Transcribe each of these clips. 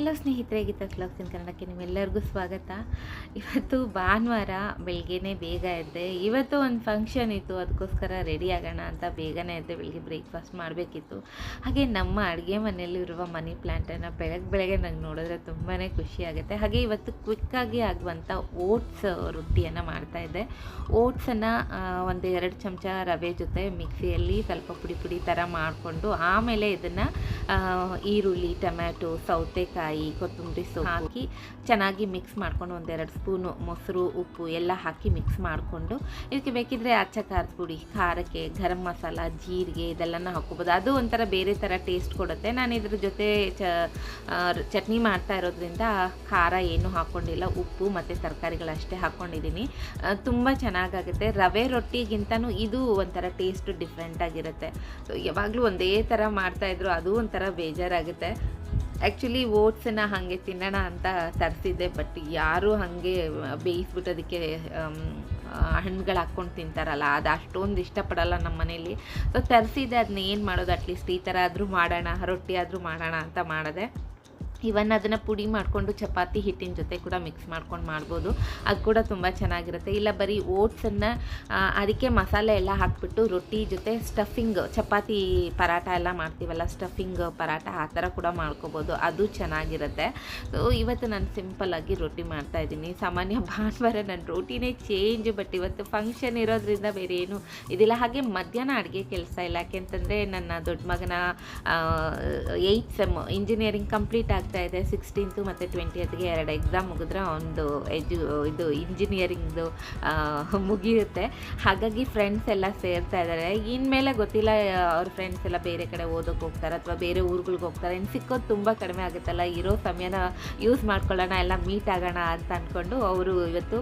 Hello ಸ್ನೇಹಿತರೆ, Geetha clogs ಇನ್ ಕನ್ನಡಕ್ಕೆ ನಿಮ್ಮೆಲ್ಲರಿಗೂ ಸ್ವಾಗತ. ಇವತ್ತು ಭಾನುವಾರ ಬೆಳಗ್ಗೆನೇ ಬೇಗ ಎದ್ದೆ. ಇವತ್ತು ಒಂದು ಫಂಕ್ಷನ್ ಇತ್ತು, ಅದಕ್ಕೋಸ್ಕರ ರೆಡಿ ಆಗೋಣ ಅಂತ ಬೇಗನೆ ಇದ್ದೆ ಬೆಳಗ್ಗೆ ಬ್ರೇಕ್ಫಾಸ್ಟ್ ಮಾಡಬೇಕಿತ್ತು. ಹಾಗೆ ನಮ್ಮ ಅಡುಗೆ ಮನೆಯಲ್ಲಿರುವ ಮನಿ ಪ್ಲ್ಯಾಂಟನ್ನು ಬೆಳಗ್ಗೆ ಬೆಳಗ್ಗೆ ನಂಗೆ ನೋಡಿದ್ರೆ ತುಂಬಾ ಖುಷಿ ಆಗುತ್ತೆ. ಹಾಗೆ ಇವತ್ತು ಕ್ವಿಕ್ಕಾಗಿ ಆಗುವಂಥ ಓಟ್ಸ್ ರೊಟ್ಟಿಯನ್ನು ಮಾಡ್ತಾಯಿದ್ದೆ ಓಟ್ಸನ್ನು ಒಂದು ಎರಡು ಚಮಚ ರವೆ ಜೊತೆ ಮಿಕ್ಸಿಯಲ್ಲಿ ಸ್ವಲ್ಪ ಪುಡಿ ಪುಡಿ ಥರ ಮಾಡಿಕೊಂಡು ಆಮೇಲೆ ಇದನ್ನು ಈರುಳ್ಳಿ, ಟೊಮ್ಯಾಟೊ, ಸೌತೆಕಾಯಿ ಕೊತ್ತಂಬರಿ ಸೊಪ್ಪು ಹಾಕಿ ಚೆನ್ನಾಗಿ ಮಿಕ್ಸ್ ಮಾಡ್ಕೊಂಡು ಒಂದೆರಡು ಸ್ಪೂನು ಮೊಸರು, ಉಪ್ಪು ಎಲ್ಲ ಹಾಕಿ ಮಿಕ್ಸ್ ಮಾಡಿಕೊಂಡು ಇದಕ್ಕೆ ಬೇಕಿದ್ರೆ ಅಚ್ಚ ಖಾರದ ಪುಡಿ, ಖಾರಕ್ಕೆ ಗರಂ ಮಸಾಲ, ಜೀರಿಗೆ ಇದೆಲ್ಲನ ಹಾಕ್ಕೋಬೋದು. ಅದು ಒಂಥರ ಬೇರೆ ಥರ ಟೇಸ್ಟ್ ಕೊಡುತ್ತೆ. ನಾನು ಇದ್ರ ಜೊತೆ ಚಟ್ನಿ ಮಾಡ್ತಾ ಇರೋದ್ರಿಂದ ಖಾರ ಏನು ಹಾಕ್ಕೊಂಡಿಲ್ಲ. ಉಪ್ಪು ಮತ್ತು ತರಕಾರಿಗಳಷ್ಟೇ ಹಾಕ್ಕೊಂಡಿದ್ದೀನಿ. ತುಂಬ ಚೆನ್ನಾಗಾಗುತ್ತೆ. ರವೆ ರೊಟ್ಟಿಗಿಂತನೂ ಇದು ಒಂಥರ ಟೇಸ್ಟ್ ಡಿಫ್ರೆಂಟಾಗಿರುತ್ತೆ ಸೊ ಯಾವಾಗಲೂ ಒಂದೇ ಥರ ಮಾಡ್ತಾಯಿದ್ರು ಅದು ಒಂಥರ ಬೇಜಾರಾಗುತ್ತೆ. ಆ್ಯಕ್ಚುಲಿ ಓಟ್ಸನ್ನ ಹಾಗೆ ತಿನ್ನೋಣ ಅಂತ ತರಿಸಿದ್ದೆ ಬಟ್ ಯಾರೂ ಹಾಗೆ ಬೇಯಿಸ್ಬಿಟ್ಟು ಅದಕ್ಕೆ ಹಣ್ಣುಗಳು ಹಾಕ್ಕೊಂಡು ತಿಂತಾರಲ್ಲ, ಅದು ಅಷ್ಟೊಂದು ಇಷ್ಟಪಡಲ್ಲ ನಮ್ಮ ಮನೇಲಿ. ಸೊ ತರಿಸಿದ್ದೆ ಅದನ್ನ ಏನು ಮಾಡೋದು? ಅಟ್ಲೀಸ್ಟ್ ಈ ಥರ ಆದರೂ ಮಾಡೋಣ, ರೊಟ್ಟಿ ಆದರೂ ಮಾಡೋಣ ಅಂತ ಮಾಡಿದೆ. ಇವನ್ ಅದನ್ನು ಪುಡಿ ಮಾಡಿಕೊಂಡು ಚಪಾತಿ ಹಿಟ್ಟಿನ ಜೊತೆ ಕೂಡ ಮಿಕ್ಸ್ ಮಾಡ್ಕೊಂಡು ಮಾಡ್ಬೋದು. ಅದು ಕೂಡ ತುಂಬ ಚೆನ್ನಾಗಿರುತ್ತೆ. ಇಲ್ಲ ಬರೀ ಓಟ್ಸನ್ನು ಅದಕ್ಕೆ ಮಸಾಲೆ ಎಲ್ಲ ಹಾಕ್ಬಿಟ್ಟು ರೊಟ್ಟಿ ಜೊತೆ ಸ್ಟಫಿಂಗ್ ಚಪಾತಿ ಪರಾಟ ಎಲ್ಲ ಮಾಡ್ತೀವಲ್ಲ ಸ್ಟಫಿಂಗ್ ಪರಾಟ ಆ ಥರ ಕೂಡ ಮಾಡ್ಕೋಬೋದು. ಅದು ಚೆನ್ನಾಗಿರುತ್ತೆ. ಸೊ ಇವತ್ತು ನಾನು ಸಿಂಪಲ್ಲಾಗಿ ರೊಟ್ಟಿ ಮಾಡ್ತಾ ಇದ್ದೀನಿ. ಸಾಮಾನ್ಯ ಭಾನುವಾರ ನನ್ನ ರೊಟ್ಟಿನೇ ಚೇಂಜ್ ಬಟ್ ಇವತ್ತು ಫಂಕ್ಷನ್ ಇರೋದ್ರಿಂದ ಬೇರೆ ಏನು ಇದಿಲ್ಲ. ಹಾಗೆ ಮಧ್ಯಾಹ್ನ ಅಡುಗೆ ಕೆಲಸ ಇಲ್ಲ. ಯಾಕೆಂತಂದರೆ ನನ್ನ ದೊಡ್ಡ ಮಗನ ಏಯ್ತ್ ಸೆಮ್ ಇಂಜಿನಿಯರಿಂಗ್ ಕಂಪ್ಲೀಟ್ ಆಗ್ತಾ ಇದೆ ಸಿಕ್ಸ್ಟೀನ್ತು ಮತ್ತು ಟ್ವೆಂಟಿಯತ್ಗೆ ಎರಡು ಎಕ್ಸಾಮ್ ಮುಗಿದ್ರೆ ಒಂದು ಎಜು ಇದು ಇಂಜಿನಿಯರಿಂಗ್ದು ಮುಗಿಯುತ್ತೆ. ಹಾಗಾಗಿ ಫ್ರೆಂಡ್ಸ್ ಎಲ್ಲ ಸೇರ್ತಾ ಇದ್ದಾರೆ. ಇನ್ಮೇಲೆ ಗೊತ್ತಿಲ್ಲ, ಅವ್ರ ಫ್ರೆಂಡ್ಸ್ ಎಲ್ಲ ಬೇರೆ ಕಡೆ ಓದೋಕೆ ಹೋಗ್ತಾರೆ ಅಥವಾ ಬೇರೆ ಊರುಗಳಿಗೆ ಹೋಗ್ತಾರೆ. ಇನ್ನು ಸಿಕ್ಕೋದು ತುಂಬ ಕಡಿಮೆ ಆಗುತ್ತಲ್ಲ, ಇರೋ ಸಮಯನ ಯೂಸ್ ಮಾಡ್ಕೊಳ್ಳೋಣ, ಎಲ್ಲ ಮೀಟ್ ಆಗೋಣ ಅಂತ ಅಂದ್ಕೊಂಡು ಅವರು ಇವತ್ತು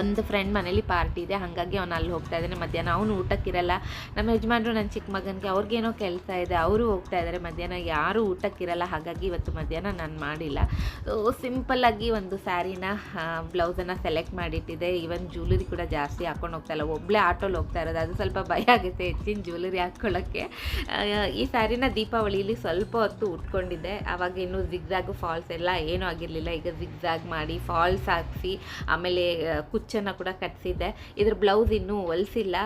ಒಂದು ಫ್ರೆಂಡ್ ಮನೇಲಿ ಪಾರ್ಟಿ ಇದೆ, ಹಾಗಾಗಿ ಅವನು ಅಲ್ಲಿ ಹೋಗ್ತಾ ಇದ್ದಾನೆ. ಮಧ್ಯಾಹ್ನ ಅವನು ಊಟಕ್ಕಿರಲ್ಲ. ನಮ್ಮ ಯಜಮಾನ್ರು ನನ್ನ ಚಿಕ್ಕ ಮಗನಿಗೆ ಅವ್ರಿಗೇನೋ ಕೆಲಸ ಇದೆ, ಅವರು ಹೋಗ್ತಾ ಇದ್ದಾರೆ ಮಧ್ಯಾಹ್ನ ಯಾರೂ ಊಟಕ್ಕಿರಲ್ಲ, ಹಾಗಾಗಿ ಇವತ್ತು ಮಧ್ಯಾಹ್ನ ನಾನು ಮಾಡಿಲ್ಲ. ಸಿಂಪಲ್ಲಾಗಿ ಒಂದು ಸ್ಯಾರಿನ ಬ್ಲೌಸನ್ನು ಸೆಲೆಕ್ಟ್ ಮಾಡಿಟ್ಟಿದೆ ಈವನ್ ಜ್ಯುವೆಲರಿ ಕೂಡ ಜಾಸ್ತಿ ಹಾಕೊಂಡು ಹೋಗ್ತಾ ಇಲ್ಲ. ಒಬ್ಬಳೇ ಆಟೋಲಿ ಹೋಗ್ತಾ ಇರೋದು. ಅದು ಸ್ವಲ್ಪ ಭಯ ಆಗುತ್ತೆ ಹೆಚ್ಚಿನ ಜ್ಯುವೆಲರಿ ಹಾಕ್ಕೊಳ್ಳೋಕ್ಕೆ ಈ ಸ್ಯಾರಿನ ದೀಪಾವಳಿಲಿ ಸ್ವಲ್ಪ ಹೊತ್ತು ಉಟ್ಕೊಂಡಿದ್ದೆ. ಆವಾಗ ಇನ್ನೂ ಜಿಗ್ಜಾಗು ಫಾಲ್ಸ್ ಎಲ್ಲ ಏನೂ ಆಗಿರಲಿಲ್ಲ. ಈಗ ಜಿಗ್ಜಾಗ್ ಮಾಡಿ ಫಾಲ್ಸ್ ಹಾಕಿಸಿ, ಆಮೇಲೆ ಕುಚ್ಚನ್ನು ಕೂಡ ಕಟ್ಸಿದ್ದೆ. ಇದ್ರ ಬ್ಲೌಸ್ ಇನ್ನೂ ಹೊಲಿಸಿಲ್ಲ.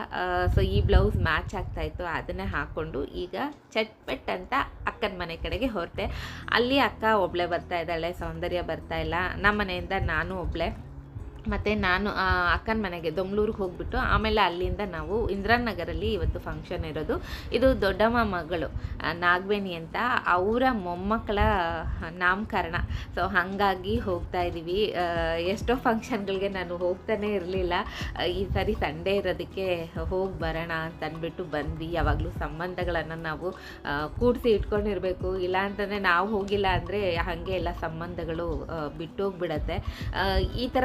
ಸೊ ಈ ಬ್ಲೌಸ್ ಮ್ಯಾಚ್ ಆಗ್ತಾಯಿತ್ತು ಅದನ್ನೇ ಹಾಕ್ಕೊಂಡು ಈಗ ಚಟ್ಪಟ್ ಅಂತ ಅಕ್ಕನ ಮನೆ ಕಡೆಗೆ ಹೊರಟೆ. ಅಲ್ಲಿ ಅಕ್ಕ ಒಬ್ಳೆ ಬರ್ತಾ ಇದ್ದಾಳೆ, ಸೌಂದರ್ಯ ಬರ್ತಾ ಇಲ್ಲ. ನಮ್ಮ ಮನೆಯಿಂದ ನಾನು ಒಬ್ಳೆ. ಮತ್ತು ನಾನು ಅಕ್ಕನ ಮನೆಗೆ ದೊಮ್ಲೂರಿಗೆ ಹೋಗ್ಬಿಟ್ಟು ಆಮೇಲೆ ಅಲ್ಲಿಂದ ನಾವು ಇಂದಿರಾನಗರಲ್ಲಿ ಇವತ್ತು ಫಂಕ್ಷನ್ ಇರೋದು. ಇದು ದೊಡ್ಡಮ್ಮ ಮಗಳು ನಾಗವೇಣಿ ಅಂತ. ಅವರ ಮೊಮ್ಮಕ್ಕಳ ನಾಮಕರಣ. ಸೊ ಹಾಗಾಗಿ ಹೋಗ್ತಾ ಇದ್ದೀವಿ ಎಷ್ಟೋ ಫಂಕ್ಷನ್ಗಳಿಗೆ ನಾನು ಹೋಗ್ತಾನೆ ಇರಲಿಲ್ಲ. ಈ ಸರಿ ಸಂಡೇ ಇರೋದಕ್ಕೆ ಹೋಗಿ ಬರೋಣ ಅಂತ ಅಂದ್ಬಿಟ್ಟು ಬಂದ್ವಿ. ಯಾವಾಗಲೂ ಸಂಬಂಧಗಳನ್ನು ನಾವು ಕೂಡಿಸಿ ಇಟ್ಕೊಂಡಿರಬೇಕು. ಇಲ್ಲ ಅಂತಂದರೆ ನಾವು ಹೋಗಿಲ್ಲ ಅಂದರೆ ಹಾಗೆ ಎಲ್ಲ ಸಂಬಂಧಗಳು ಬಿಟ್ಟೋಗ್ಬಿಡತ್ತೆ. ಈ ಥರ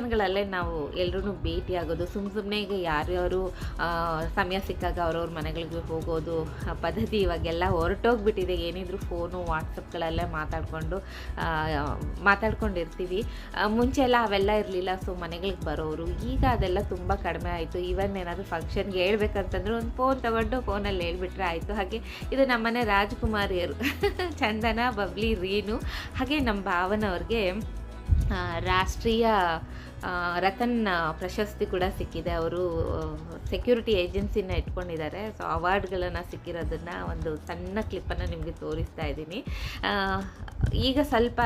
ಫಂಕ್ಷನ್ಗಳಲ್ಲೇ ನಾವು ಎಲ್ಲರೂ ಭೇಟಿ ಆಗೋದು ಸುಮ್ಮ ಸುಮ್ಮನೆ ಈಗ ಯಾರ್ಯಾರು ಸಮಯ ಸಿಕ್ಕಾಗ ಅವ್ರವ್ರ ಮನೆಗಳಿಗೆ ಹೋಗೋದು ಪದ್ಧತಿ ಇವಾಗೆಲ್ಲ ಹೊರಟೋಗ್ಬಿಟ್ಟಿದೆ. ಏನಿದ್ರು ಫೋನು, ವಾಟ್ಸಪ್ಗಳಲ್ಲೇ ಮಾತಾಡಿಕೊಂಡು ಮಾತಾಡ್ಕೊಂಡಿರ್ತೀವಿ. ಮುಂಚೆ ಎಲ್ಲ ಅವೆಲ್ಲ ಇರಲಿಲ್ಲ, ಸೊ ಮನೆಗಳಿಗೆ ಬರೋರು. ಈಗ ಅದೆಲ್ಲ ತುಂಬ ಕಡಿಮೆ ಆಯಿತು. ಈವನ್ ಏನಾದರೂ ಫಂಕ್ಷನ್ಗೆ ಹೇಳ್ಬೇಕಂತಂದ್ರೆ ಒಂದು ಫೋನ್ ತಗೊಂಡು ಫೋನಲ್ಲಿ ಹೇಳ್ಬಿಟ್ರೆ ಆಯಿತು. ಹಾಗೆ ಇದು ನಮ್ಮನೆ ರಾಜ್ಕುಮಾರಿಯರು, ಚಂದನ, ಬಬ್ಲಿ, ರೀನು, ಹಾಗೆ ನಮ್ಮ ಭಾವನವ್ರಿಗೆ ರಾಷ್ಟ್ರೀಯ ರತನ್ ಪ್ರಶಸ್ತಿ ಕೂಡ ಸಿಕ್ಕಿದೆ. ಅವರು ಸೆಕ್ಯೂರಿಟಿ ಏಜೆನ್ಸಿನ ಇಟ್ಕೊಂಡಿದ್ದಾರೆ. ಸೊ ಅವಾರ್ಡ್ಗಳನ್ನು ಸಿಕ್ಕಿರೋದನ್ನು ಒಂದು ಸಣ್ಣ ಕ್ಲಿಪ್ಪನ್ನು ನಿಮಗೆ ತೋರಿಸ್ತಾ ಇದ್ದೀನಿ. ಈಗ ಸ್ವಲ್ಪ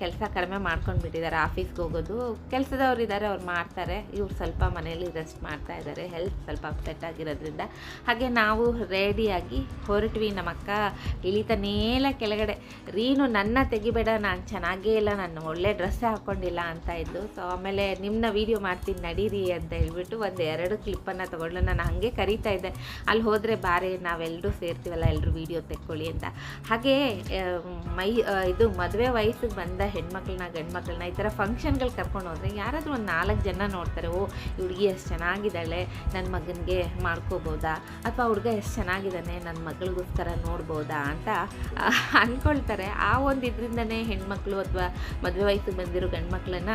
ಕೆಲಸ ಕಡಿಮೆ ಮಾಡ್ಕೊಂಡು ಬಿಟ್ಟಿದ್ದಾರೆ ಆಫೀಸ್ಗೆ ಹೋಗೋದು. ಕೆಲಸದವ್ರು ಇದ್ದಾರೆ ಅವ್ರು ಮಾಡ್ತಾರೆ. ಇವ್ರು ಸ್ವಲ್ಪ ಮನೆಯಲ್ಲಿ ರೆಸ್ಟ್ ಮಾಡ್ತಾ ಇದ್ದಾರೆ ಹೆಲ್ತ್ ಸ್ವಲ್ಪ ಅಪ್ಸೆಟ್ ಆಗಿರೋದ್ರಿಂದ. ಹಾಗೆ ನಾವು ರೆಡಿಯಾಗಿ ಹೊರಟ್ವಿ. ನಮ್ಮ ಅಕ್ಕ ಇಳಿತಾನೇಲ ಕೆಳಗಡೆ, ರೀನು ನನ್ನ ತೆಗಿಬೇಡ, ನಾನು ಚೆನ್ನಾಗೇ ಇಲ್ಲ, ನಾನು ಒಳ್ಳೆ ಡ್ರೆಸ್ಸೇ ಹಾಕ್ಕೊಂಡಿಲ್ಲ ಅಂತ ಇದ್ದು ಸೊ ಆಮೇಲೆ ನಿಮ್ಮನ್ನ ವೀಡಿಯೋ ಮಾಡ್ತೀನಿ, ನಡೀರಿ ಅಂತ ಹೇಳ್ಬಿಟ್ಟು ಒಂದು ಎರಡು ಕ್ಲಿಪ್ಪನ್ನು ತೊಗೊಂಡು ನಾನು ಹಾಗೆ ಕರೀತಾ ಇದ್ದೆ. ಅಲ್ಲಿ ಹೋದರೆ ಬಾರೆ ನಾವೆಲ್ಲರೂ ಸೇರ್ತೀವಲ್ಲ ಎಲ್ಲರೂ ವೀಡಿಯೋ ತೆಕ್ಕೊಳ್ಳಿ ಅಂತ. ಹಾಗೆ ಮೈ ಇದು ಮದುವೆ ವಯಸ್ಸಿಗೆ ಬಂದ ಹೆಣ್ಮಕ್ಳನ್ನ, ಗಂಡ್ಮಕ್ಳನ್ನ ಈ ಥರ ಫಂಕ್ಷನ್ಗಳು ಕರ್ಕೊಂಡು ಹೋದರೆ ಯಾರಾದರೂ ಒಂದು ನಾಲ್ಕು ಜನ ನೋಡ್ತಾರೆ, ಓ ಹುಡುಗಿ ಎಷ್ಟು ಚೆನ್ನಾಗಿದ್ದಾಳೆ ನನ್ನ ಮಗನಿಗೆ ಮಾಡ್ಕೋಬೋದಾ? ಅಥವಾ ಹುಡುಗ ಎಷ್ಟು ಚೆನ್ನಾಗಿದ್ದಾನೆ ನನ್ನ ಮಗಳಿಗೋಸ್ಕರ ನೋಡ್ಬೋದಾ ಅಂತ ಅಂದ್ಕೊಳ್ತಾರೆ ಆ ಒಂದು ಇದರಿಂದನೇ ಹೆಣ್ಮಕ್ಳು ಅಥವಾ ಮದುವೆ ವಯಸ್ಸಿಗೆ ಬಂದಿರೋ ಗಂಡ್ಮಕ್ಳನ್ನ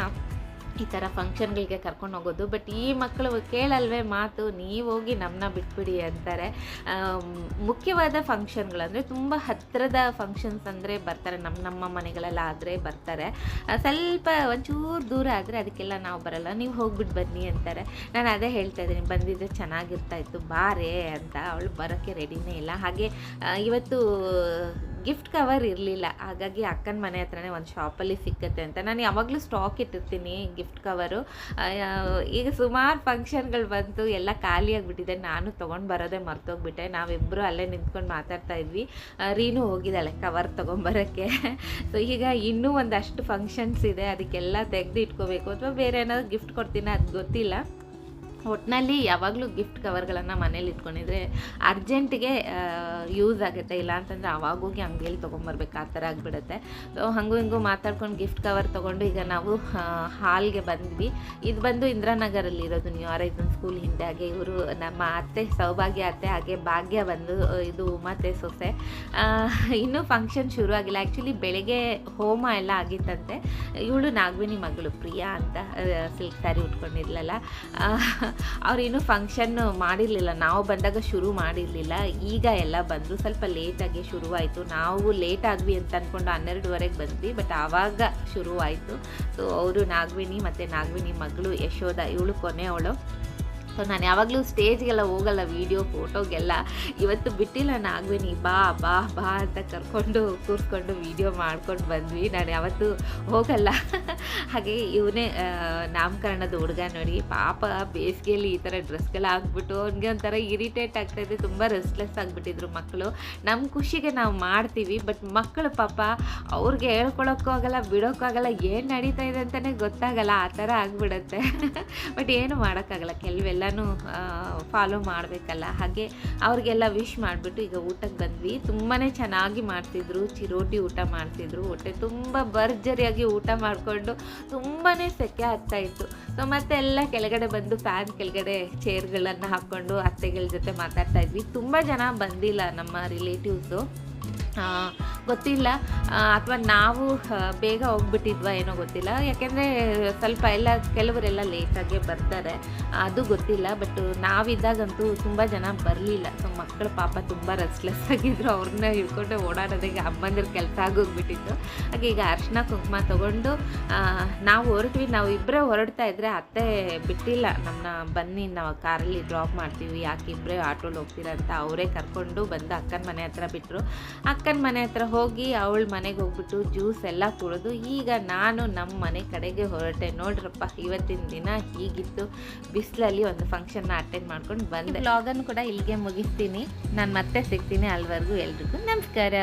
ಈ ಥರ ಫಂಕ್ಷನ್ಗಳಿಗೆ ಕರ್ಕೊಂಡು ಹೋಗೋದು. ಬಟ್ ಈ ಮಕ್ಕಳು ಕೇಳಲ್ವೇ ಮಾತು, ನೀವು ಹೋಗಿ ನಮ್ಮನ್ನ ಬಿಟ್ಬಿಡಿ ಅಂತಾರೆ. ಮುಖ್ಯವಾದ ಫಂಕ್ಷನ್ಗಳಂದರೆ ತುಂಬ ಹತ್ತಿರದ ಫಂಕ್ಷನ್ಸ್ ಅಂದರೆ ಬರ್ತಾರೆ. ನಮ್ಮ ನಮ್ಮ ಮನೆಗಳೆಲ್ಲ ಆದರೆ ಬರ್ತಾರೆ. ಸ್ವಲ್ಪ ಒಂಚೂರು ದೂರ ಆದರೆ ಅದಕ್ಕೆಲ್ಲ ನಾವು ಬರಲ್ಲ. ನೀವು ಹೋಗ್ಬಿಟ್ಟು ಬನ್ನಿ ಅಂತಾರೆ. ನಾನು ಅದೇ ಹೇಳ್ತಾ ಇದ್ದೀನಿ. ಬಂದಿದ್ದರೆ ಚೆನ್ನಾಗಿರ್ತಾಯಿತ್ತು ಬಾರೇ ಅಂತ. ಅವಳು ಬರೋಕ್ಕೆ ರೆಡಿನೇ ಇಲ್ಲ. ಹಾಗೆ ಇವತ್ತು ಗಿಫ್ಟ್ ಕವರ್ ಇರಲಿಲ್ಲ. ಹಾಗಾಗಿ ಅಕ್ಕನ ಮನೆ ಹತ್ರನೇ ಒಂದು ಶಾಪಲ್ಲಿ ಸಿಕ್ಕತ್ತೆ ಅಂತ. ನಾನು ಯಾವಾಗಲೂ ಸ್ಟಾಕ್ ಇಟ್ಟಿರ್ತೀನಿ ಗಿಫ್ಟ್ ಕವರು ಈಗ ಸುಮಾರು ಫಂಕ್ಷನ್ಗಳು ಬಂತು, ಎಲ್ಲ ಖಾಲಿಯಾಗಿಬಿಟ್ಟಿದೆ ನಾನು ತೊಗೊಂಡು ಬರೋದೇ ಮರ್ತೋಗ್ಬಿಟ್ಟೆ. ನಾವಿಬ್ಬರು ಅಲ್ಲೇ ನಿಂತ್ಕೊಂಡು ಮಾತಾಡ್ತಾ ಇದ್ವಿ. ರೀನು ಹೋಗಿದ್ದಾಳೆ ಕವರ್ ತೊಗೊಂಬರೋಕ್ಕೆ. ಸೊ ಈಗ ಇನ್ನೂ ಒಂದಷ್ಟು ಫಂಕ್ಷನ್ಸ್ ಇದೆ. ಅದಕ್ಕೆಲ್ಲ ತೆಗೆದು ಇಟ್ಕೋಬೇಕು ಅಥವಾ ಬೇರೆ ಏನಾದ್ರು ಗಿಫ್ಟ್ ಕೊಡ್ತೀನಿ, ಅದು ಗೊತ್ತಿಲ್ಲ. ಒಟ್ಟಿನಲ್ಲಿ ಯಾವಾಗಲೂ ಗಿಫ್ಟ್ ಕವರ್ಗಳನ್ನು ಮನೇಲಿ ಇಟ್ಕೊಂಡಿದ್ರೆ ಅರ್ಜೆಂಟಿಗೆ ಯೂಸ್ ಆಗುತ್ತೆ. ಇಲ್ಲ ಅಂತಂದರೆ ಅವಾಗ ಹೋಗಿ ಅಂಗಡಿಯಲ್ಲಿ ತೊಗೊಂಬರ್ಬೇಕು, ಆ ಥರ ಆಗಿಬಿಡುತ್ತೆ. ಸೊ ಹಂಗೂ ಹಿಂಗೂ ಮಾತಾಡ್ಕೊಂಡು ಗಿಫ್ಟ್ ಕವರ್ ತೊಗೊಂಡು ಈಗ ನಾವು ಹಾಲ್ಗೆ ಬಂದ್ವಿ. ಇದು ಬಂದು ಇಂದಿರಾನಗರಲ್ಲಿ ಇರೋದು. ನ್ಯೂ ಆರೈಸನ್ ಸ್ಕೂಲ್ ಹಿಂದೆ ಹಾಗೆ ಇವರು ನಮ್ಮ ಅತ್ತೆ, ಸೌಭಾಗ್ಯ ಅತ್ತೆ ಹಾಗೆ ಭಾಗ್ಯ ಬಂದು ಇದು ಮತ್ತೆ ಸೊಸೆ. ಇನ್ನೂ ಫಂಕ್ಷನ್ ಶುರು ಆಗಿಲ್ಲ. ಆ್ಯಕ್ಚುಲಿ ಬೆಳಗ್ಗೆ ಹೋಮ ಎಲ್ಲ ಆಗಿತ್ತಂತೆ. ಇವಳು ನಾಗವಿನಿ ಮಗಳು ಪ್ರಿಯಾ ಅಂತ ಸಿಲ್ಕ್ ಸ್ಯಾರಿ ಉಟ್ಕೊಂಡಿದ್ಲಲ್ಲ. ಅವ್ರು ಇನ್ನೂ ಫಂಕ್ಷನ್ ಮಾಡಿರಲಿಲ್ಲ. ನಾವು ಬಂದಾಗ ಶುರು ಮಾಡಿರಲಿಲ್ಲ. ಈಗ ಎಲ್ಲ ಬಂದರು ಸ್ವಲ್ಪ ಲೇಟಾಗಿ ಶುರುವಾಯಿತು. ನಾವು ಲೇಟ್ ಆದ್ವಿ ಅಂತ ಅಂದ್ಕೊಂಡು ಹನ್ನೆರಡುವರೆಗೆ ಬಂದ್ವಿ. ಬಟ್ ಆವಾಗ ಶುರುವಾಯಿತು. ಸೊ ಅವರು ನಾಗ್ವಿನಿ ಮತ್ತು ನಾಗ್ವಿನಿ ಮಗಳು ಯಶೋಧ, ಇವಳು ಕೊನೆಯವಳು ಸೊ ನಾನು ಯಾವಾಗಲೂ ಸ್ಟೇಜ್ಗೆಲ್ಲ ಹೋಗಲ್ಲ ವೀಡಿಯೋ ಫೋಟೋಗೆಲ್ಲ ಇವತ್ತು ಬಿಟ್ಟಿಲ್ಲ ನಾಗವಿನಿ. ಬಾ ಬಾ ಬಾ ಅಂತ ಕರ್ಕೊಂಡು ಕೂರಿಸ್ಕೊಂಡು ವೀಡಿಯೋ ಮಾಡ್ಕೊಂಡು ಬಂದ್ವಿ. ನಾನು ಯಾವತ್ತೂ ಹೋಗಲ್ಲ. ಹಾಗೆ ಇವನೇ ನಾಮಕರಣದ ಹುಡುಗ ನೋಡಿ, ಪಾಪ ಬೇಸಿಗೆಯಲ್ಲಿ ಈ ಥರ ಡ್ರೆಸ್ಗೆಲ್ಲ ಹಾಕ್ಬಿಟ್ಟು ಅವ್ನಿಗೆ ಒಂಥರ ಇರಿಟೇಟ್ ಆಗ್ತಾಯಿದೆ ತುಂಬ ರೆಸ್ಟ್ಲೆಸ್ ಆಗಿಬಿಟ್ಟಿದ್ರು ಮಕ್ಕಳು. ನಮ್ಮ ಖುಷಿಗೆ ನಾವು ಮಾಡ್ತೀವಿ ಬಟ್ ಮಕ್ಕಳು ಪಾಪ ಅವ್ರಿಗೆ ಹೇಳ್ಕೊಳಕ್ಕೂ ಆಗಲ್ಲ, ಬಿಡೋಕ್ಕೂ ಆಗಲ್ಲ, ಏನು ನಡೀತಾ ಇದೆ ಅಂತಲೇ ಗೊತ್ತಾಗಲ್ಲ, ಆ ಥರ ಆಗಿಬಿಡತ್ತೆ. ಬಟ್ ಏನು ಮಾಡೋಕ್ಕಾಗಲ್ಲ, ಕೆಲವೆಲ್ಲನೂ ಫಾಲೋ ಮಾಡಬೇಕಲ್ಲ. ಹಾಗೆ ಅವ್ರಿಗೆಲ್ಲ ವಿಶ್ ಮಾಡಿಬಿಟ್ಟು ಈಗ ಊಟಕ್ಕೆ ಬಂದ್ವಿ. ತುಂಬಾ ಚೆನ್ನಾಗಿ ಮಾಡ್ತಿದ್ರು, ಚಿರೋಟಿ ಊಟ ಮಾಡ್ತಿದ್ರು. ಹೊಟ್ಟೆ ತುಂಬ ಭರ್ಜರಿಯಾಗಿ ಊಟ ಮಾಡಿಕೊಂಡು ತುಂಬಾ ಸೆಕೆ ಆಗ್ತಾ ಇತ್ತು. ಸೊ ಮತ್ತೆ ಎಲ್ಲ ಕೆಳಗಡೆ ಬಂದು ಫ್ಯಾನ್ ಕೆಳಗಡೆ ಚೇರ್ಗಳನ್ನು ಹಾಕ್ಕೊಂಡು ಅತ್ತೆಗಳ ಜೊತೆ ಮಾತಾಡ್ತಾ ಇದ್ವಿ. ತುಂಬ ಜನ ಬಂದಿಲ್ಲ ನಮ್ಮ ರಿಲೇಟಿವ್ಸು ಗೊತ್ತಿಲ್ಲ. ಅಥವಾ ನಾವು ಬೇಗ ಹೋಗ್ಬಿಟ್ಟಿದ್ವಾ ಏನೋ ಗೊತ್ತಿಲ್ಲ. ಯಾಕೆಂದರೆ ಸ್ವಲ್ಪ ಎಲ್ಲ ಕೆಲವರೆಲ್ಲ ಲೇಟಾಗೆ ಬರ್ತಾರೆ. ಅದು ಗೊತ್ತಿಲ್ಲ. ಬಟ್ ನಾವಿದ್ದಾಗಂತೂ ತುಂಬ ಜನ ಬರಲಿಲ್ಲ. ಸೊ ಮಕ್ಕಳು ಪಾಪ ತುಂಬ ರೆಸ್ಟ್ಲೆಸ್ ಆಗಿದ್ರು. ಅವ್ರನ್ನ ಹಿಡ್ಕೊಂಡು ಓಡಾಡೋದಕ್ಕೆ ಅಮ್ಮಂದಿರ ಕೆಲಸ ಆಗೋಗ್ಬಿಟ್ಟಿತ್ತು. ಹಾಗೆ ಈಗ ಅರ್ಶಿನ ಕುಂಕುಮ ತೊಗೊಂಡು ನಾವು ಹೊರಟ್ವಿ. ನಾವು ಇಬ್ಬರೇ ಹೊರಡ್ತಾ ಇದ್ದರೆ ಅತ್ತೆ ಬಿಟ್ಟಿಲ್ಲ. ನಮ್ಮನ್ನ ಬನ್ನಿ, ನಾವು ಕಾರಲ್ಲಿ ಡ್ರಾಪ್ ಮಾಡ್ತೀವಿ. ಯಾಕೆ ಇಬ್ಬರೇ ಆಟೋಲಿ ಹೋಗ್ತೀರಾ ಅಂತ ಅವರೇ ಕರ್ಕೊಂಡು ಬಂದು ಅಕ್ಕನ ಮನೆ ಹತ್ರ ಬಿಟ್ಟರು ಅಕ್ಕನ ಮನೆ ಹತ್ರ ಹೋಗಿ ಅವಳ ಮನೆಗೆ ಹೋಗ್ಬಿಟ್ಟು ಜ್ಯೂಸ್ ಎಲ್ಲ ಕುಡಿದು ಈಗ ನಾನು ನಮ್ಮ ಮನೆ ಕಡೆಗೆ ಹೊರಟೆ. ನೋಡ್ರಪ್ಪ, ಇವತ್ತಿನ ದಿನ ಹೀಗಿತ್ತು ಬಿಸಿಲಲ್ಲಿ ಒಂದು ಫಂಕ್ಷನ್ನ ಅಟೆಂಡ್ ಮಾಡ್ಕೊಂಡು ಬಂದೆ. ಬ್ಲಾಗನ್ನು ಕೂಡ ಇಲ್ಲಿಗೆ ಮುಗಿಸ್ತೀನಿ. ನಾನು ಮತ್ತೆ ಸಿಗ್ತೀನಿ ಅಲ್ಲಿವರೆಗೂ ಎಲ್ರಿಗೂ. ನಮಸ್ಕಾರ.